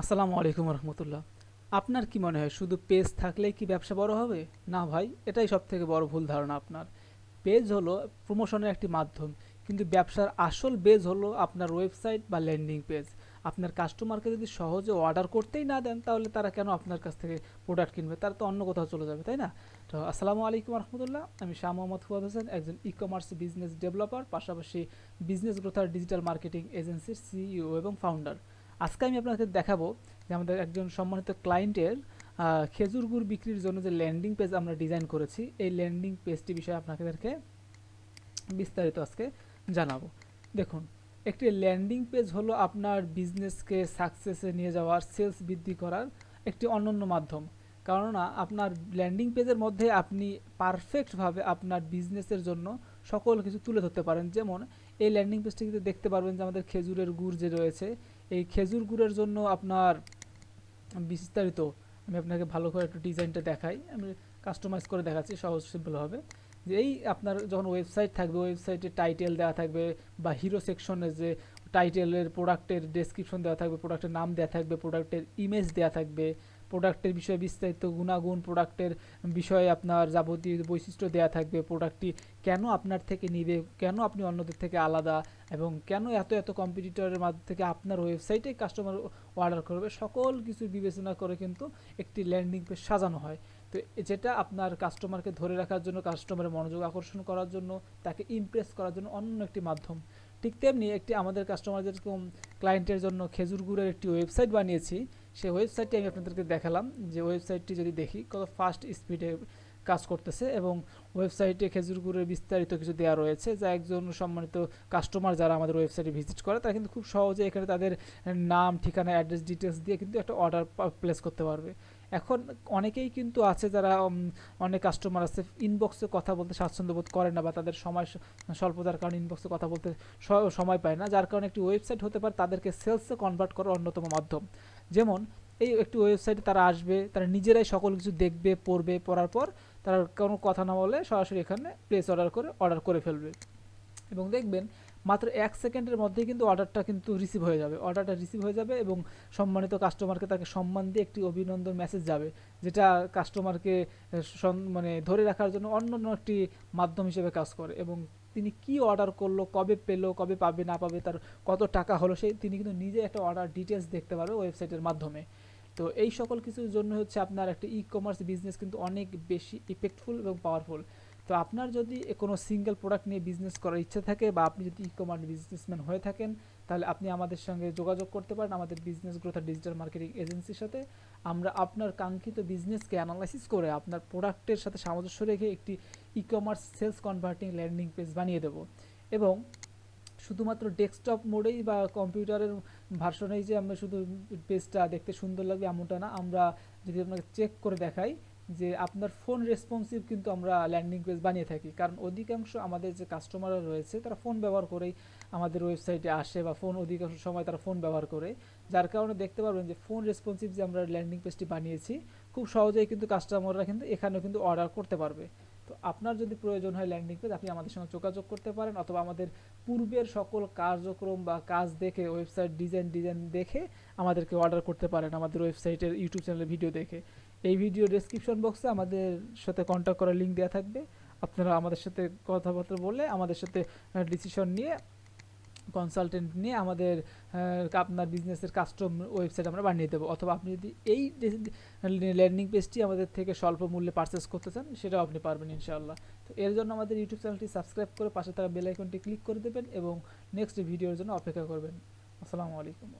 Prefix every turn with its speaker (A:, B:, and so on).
A: আসসালামু আলাইকুম রহমতুল্লাহ। আপনার কি মনে হয়, শুধু পেজ থাকলেই কি ব্যবসা বড় হবে? না ভাই, এটাই সব থেকে বড় ভুল ধারণা আপনার। পেজ হলো প্রমোশনের একটি মাধ্যম, কিন্তু ব্যবসার আসল বেজ হলো আপনার ওয়েবসাইট বা ল্যান্ডিং পেজ আপনার কাস্টমারকে যদি সহজে অর্ডার করতেই না দেন, তাহলে তারা কেন আপনার কাছ থেকে প্রোডাক্ট কিনবে? তারা তো অন্য কোথাও চলে যাবে, তাই না? তো আসসালামু আলাইকুম রহমতুল্লাহ, আমি শাহ মোহাম্মদ ফুয়াদ হোসেন, একজন ই কমার্স বিজনেস ডেভেলপার পাশাপাশি বিজনেস গ্রোথার ডিজিটাল মার্কেটিং এজেন্সির সিইও এবং ফাউন্ডার আজকে আমি আপনাদের দেখাবো যে আমাদের একজন সম্মানিত ক্লায়েন্টের খেজুর গুড় বিক্রির জন্য যে ল্যান্ডিং পেজ আমরা ডিজাইন করেছি, এই ল্যান্ডিং পেজটি বিষয়ে আপনাদেরকে বিস্তারিত আজকে জানাব। দেখুন, একটি ল্যান্ডিং পেজ হলো আপনার বিজনেসকে সাকসেসে নিয়ে যাওয়ার সেলস বৃদ্ধি করার একটি অনন্য মাধ্যম। কেননা, আপনার ল্যান্ডিং পেজের মধ্যে আপনি পারফেক্টভাবে আপনার বিজনেসের জন্য সকল কিছু তুলে ধরতে পারেন। যেমন, এই ল্যান্ডিং পেজটি কিন্তু দেখতে পারবেন যে আমাদের খেজুরের গুড় যে রয়েছে এই খেজুর গুড়ের জন্য আপনার বিস্তারিত আমি আপনাকে ভালো করে একটু ডিজাইনটা দেখাই। আমি কাস্টমাইজ করে দেখাচ্ছি, সহজ সিম্পল হবে। যে এই আপনার যখন ওয়েবসাইট থাকবে ওয়েবসাইটে টাইটেল দেওয়া থাকবে বা হিরো সেকশনে যে টাইটেলের প্রোডাক্টের ডেসক্রিপশন দেওয়া থাকবে প্রোডাক্টের নাম দেওয়া থাকবে প্রোডাক্টের ইমেজ দেওয়া থাকবে প্রোডাক্টের বিষয়ে বিস্তারিত গুণাগুণ প্রোডাক্টের বিষয়ে আপনার যাবতীয় বৈশিষ্ট্য দেওয়া থাকবে। প্রোডাক্টটি কেন আপনার থেকে নিবে? কেন আপনি অন্যদের থেকে আলাদা? এবং কেন এত এত কম্পিটিটরের মাধ্যম থেকে আপনার ওয়েবসাইটে কাস্টমার অর্ডার করবে? সকল কিছু বিবেচনা করে কিন্তু একটি ল্যান্ডিং পেজ সাজানো হয়। তো যেটা আপনার কাস্টমারকে ধরে রাখার জন্য কাস্টমারের মনোযোগ আকর্ষণ করার জন্য, তাকে ইমপ্রেস করার জন্য অন্য একটি মাধ্যম। ঠিক তেমনি একটি আমাদের কাস্টমার যেরকম ক্লায়েন্টের জন্য খেজুর গুড়ের একটি ওয়েবসাইট বানিয়েছি। সেই ওয়েবসাইটটি আমি আপনাদেরকে দেখালাম যে ওয়েবসাইটটি যদি দেখি কত ফাস্ট স্পিডে কাজ করতেছে এবং ওয়েবসাইটে খেজুর গুড়ের বিস্তারিত কিছু দেওয়া রয়েছে, যা একজন সম্মানিত কাস্টমার যারা আমাদের ওয়েবসাইটে ভিজিট করে, তারা কিন্তু খুব সহজে এখানে তাদের নাম, ঠিকানা অ্যাড্রেস ডিটেলস দিয়ে কিন্তু একটা অর্ডার প্লেস করতে পারবে। এখন অনেকেই কিন্তু আছে যারা অনেক কাস্টমার আছে ইনবক্সে কথা বলতে স্বাচ্ছন্দ্য বোধ করে না বা তাদের সময় স্বল্পতার কারণে ইনবক্সে কথা বলতে সময় পায় না, যার কারণে একটি ওয়েবসাইট হতে পারে তাদেরকে সেলসে কনভার্ট করার অন্যতম মাধ্যম। যেমন, এই একটি ওয়েবসাইটে তারা আসবে, তারা নিজেরাই সকল কিছু দেখবে, পড়বে, পড়ার পর তারা কোনো কথা না বলে সরাসরি এখানে প্লেস অর্ডার করে অর্ডার করে ফেলবে। এবং দেখবেন, মাত্র এক সেকেন্ডের মধ্যেই কিন্তু অর্ডারটা কিন্তু রিসিভ হয়ে যাবে। অর্ডারটা রিসিভ হয়ে যাবে এবং সম্মানিত কাস্টমারকে তাকে সম্মান দিয়ে একটি অভিনন্দন মেসেজ যাবে, যেটা কাস্টমারকে মানে ধরে রাখার জন্য অন্য অন্য একটি মাধ্যম হিসেবে কাজ করে। এবং তিনি কি অর্ডার করল, কবে পেল, কবে পাবে, না পাবে, তার কত টাকা হলো, সেই, তিনি কিন্তু নিজে একটা অর্ডার ডিটেলস দেখতে পারবে ওয়েবসাইটের মাধ্যমে। তো এই সকল কিছুর জন্য হচ্ছে আপনার একটা ই কমার্স বিজনেস কিন্তু অনেক বেশি ইফেক্টফুল এবং পাওয়ারফুল তো আপনার যদি কোনো সিঙ্গেল প্রোডাক্ট নিয়ে বিজনেস করার ইচ্ছা থাকে বা আপনি যদি ই কমার্স বিজনেসম্যান হয়ে থাকেন, তাহলে আপনি আমাদের সঙ্গে যোগাযোগ করতে পারেন আমাদের বিজনেস গ্রোথ আর ডিজিটাল মার্কেটিং এজেন্সির সাথে। আমরা আপনার কাঙ্ক্ষিত বিজনেসকে অ্যানালাইসিস করে আপনার প্রোডাক্টের সাথে সামঞ্জস্য রেখে একটি e commerce sales converting landing page বানিয়ে দেব। এবং শুধুমাত্র ডেস্কটপ মোডেই বা কম্পিউটারের ভার্সনেই যে আমরা শুধু পেজটা দেখতে সুন্দর লাগবে এমনটা না। আমরা যদি আপনাকে চেক করে দেখাই যে আপনার ফোন রেসপন্সিভ কিন্তু আমরা ল্যান্ডিং পেজ বানিয়ে থাকি। কারণ অধিকাংশ আমাদের যে কাস্টমাররা রয়েছে, তারা ফোন ব্যবহার করেই আমাদের ওয়েবসাইটে আসে বা ফোন অধিকাংশ সময় তারা ফোন ব্যবহার করে। যার কারণে দেখতে পারবেন যে ফোন রেসপন্সিভ যে আমরা ল্যান্ডিং পেজটি বানিয়েছি খুব সহজেই কিন্তু কাস্টমাররা কিন্তু এখানেও কিন্তু অর্ডার করতে পারবে। তো আপনার যদি প্রয়োজন হয় ল্যান্ডিং পেজ আপনি আমাদের সঙ্গে যোগাযোগ করতে পারেন অথবা আমাদের পূর্বের সকল কার্যক্রম বা কাজ দেখে ওয়েবসাইট ডিজাইন ডিজাইন দেখে আমাদেরকে অর্ডার করতে পারেন আমাদের ওয়েবসাইটের ইউটিউব চ্যানেলের ভিডিও দেখে। এই ভিডিও ডেসক্রিপশন বক্সে আমাদের সাথে কন্ট্যাক্ট করার লিঙ্ক দেওয়া থাকবে। আপনারা আমাদের সাথে কথাবার্তা বলে আমাদের সাথে ডিসিশন নিয়ে কনসালটেন্ট নিয়ে আমাদের আপনার বিজনেসের কাস্টম ওয়েবসাইট আমরা বানিয়ে দেবো। অথবা আপনি যদি এই ল্যান্ডিং পেজটি আমাদের থেকে স্বল্প মূল্যে পারচেস করতে চান, সেটাও আপনি পারবেন ইনশাআল্লাহ। তো এর জন্য আমাদের ইউটিউব চ্যানেলটি সাবস্ক্রাইব করে পাশে থাকা বেল আইকনটি ক্লিক করে দেবেন এবং নেক্সট ভিডিওর জন্য অপেক্ষা করবেন। আসসালামু আলাইকুম।